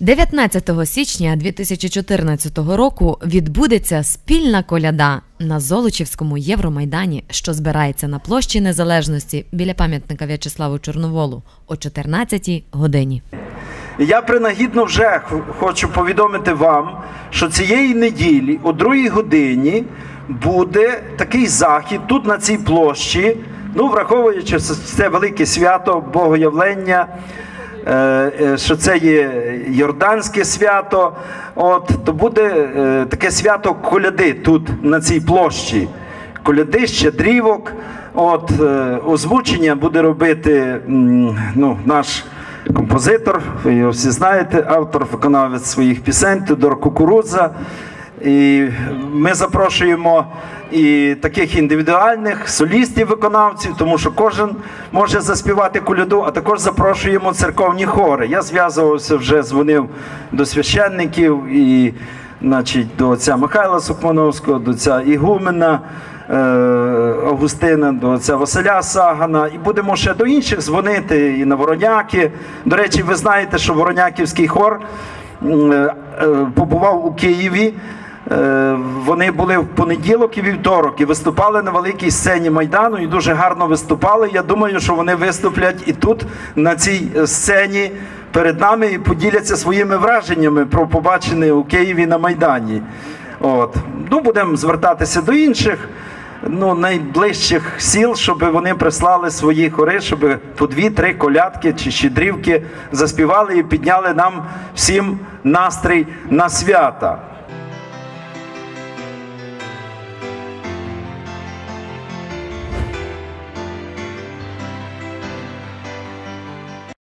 19 січня 2014 року відбудеться спільна коляда на Золочівському Євромайдані, що збирається на площі Незалежності біля пам'ятника В'ячеславу Чорноволу о 14-й годині. Я принагідно вже хочу повідомити вам, що цієї неділі о другій годині буде такий захід тут на цій площі. Ну, враховуючи, це велике свято Богоявлення, що це є Йорданське свято. От то буде е, таке свято коляди тут на цій площі. Коляди, щедрівок. От е, озвучення буде робити ну, наш композитор, ви його всі знаєте, автор, виконавець своїх пісень Тодор Кукурудза. І ми запрошуємо і таких індивідуальних солістів-виконавців, тому що кожен може заспівати коляду, а також запрошуємо церковні хори. Я зв'язувався вже, дзвонив до священників і значить, до отця Михайла Сукмановського, до отця Ігумена. е, Августина, до отця Василя Сагана, і будемо ще до інших дзвонити і на Вороняки. До речі, ви знаєте, що Вороняківський хор побував у Києві. Е, Вони були в понеділок і вівторок і виступали на великій сцені Майдану і дуже гарно виступали. Я думаю, що вони виступлять і тут, на цій е, сцені, перед нами і поділяться своїми враженнями про побачене у Києві на Майдані. От. Ну, будемо звертатися до інших ну, найближчих сіл, щоб вони прислали свої хори, щоб по дві-три колядки чи щедрівки заспівали і підняли нам всім настрій на свята.